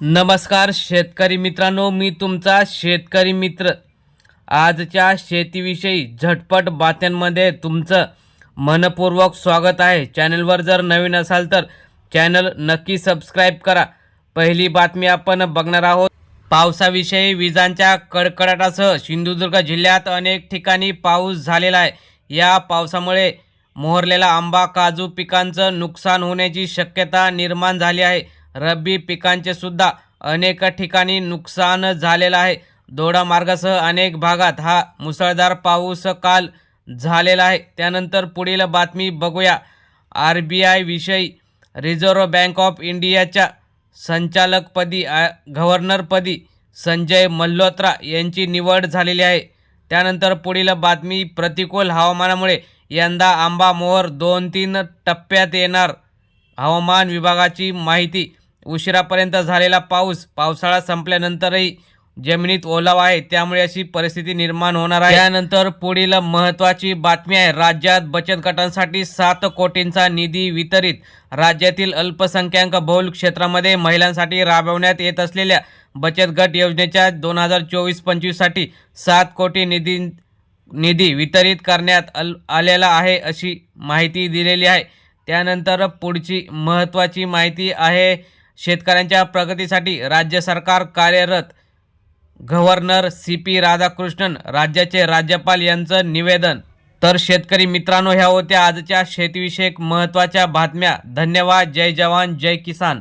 नमस्कार शेतकरी मित्रांनो मी तुमचा शेतकरी मित्र. आजच्या शेतीविषयी झटपट बातम्यांमध्ये तुमचं मनपूर्वक स्वागत आहे. चॅनलवर जर नवीन असाल तर चॅनल नक्की सबस्क्राईब करा. पहिली बातमी आपण बघणार आहोत. पावसाविषयी विजांच्या कडकडाटासह सिंधुदुर्ग जिल्ह्यात अनेक ठिकाणी पाऊस झालेला आहे. या पावसामुळे मोहरलेला आंबा काजू पिकांचं नुकसान होण्याची शक्यता निर्माण झाली आहे. रब्बी पिकांचे सुद्धा अनेक ठिकाणी नुकसान झालेलं आहे. दोडा मार्गासह अनेक भागात हा मुसळधार पाऊस काल झालेला आहे. त्यानंतर पुढील बातमी बघूया. आर बी आय विषयी रिझर्व्ह बँक ऑफ इंडियाच्या संचालकपदी गव्हर्नरपदी संजय मल्होत्रा यांची निवड झालेली आहे. त्यानंतर पुढील बातमी प्रतिकूल हवामानामुळे यंदा आंबा मोहर दोन तीन टप्प्यात येणार. हवामान विभागाची माहिती उशिरापर्यंत झालेला पाऊस पावसाळा संपल्यानंतरही जमिनीत ओलावा आहे. त्यामुळे अशी परिस्थिती निर्माण होणार आहे. त्यानंतर पुढील महत्त्वाची बातमी आहे. राज्यात बचत गटांसाठी सात कोटींचा निधी वितरित. राज्यातील अल्पसंख्याक बहुल क्षेत्रामध्ये महिलांसाठी राबवण्यात येत असलेल्या बचत गट योजनेच्या दोन हजार चोवीस पंचवीससाठी सात कोटी निधी निधी वितरित करण्यात अल आलेला आहे अशी माहिती दिलेली आहे. त्यानंतर पुढची महत्त्वाची माहिती आहे. शेतकऱ्यांच्या प्रगतीसाठी राज्य सरकार कार्यरत गव्हर्नर सी पी राधाकृष्णन राज्याचे राज्यपाल यांचं निवेदन. तर शेतकरी मित्रांनो ह्या होत्या आजच्या शेतीविषयक महत्त्वाच्या बातम्या. धन्यवाद. जय जवान. जय किसान.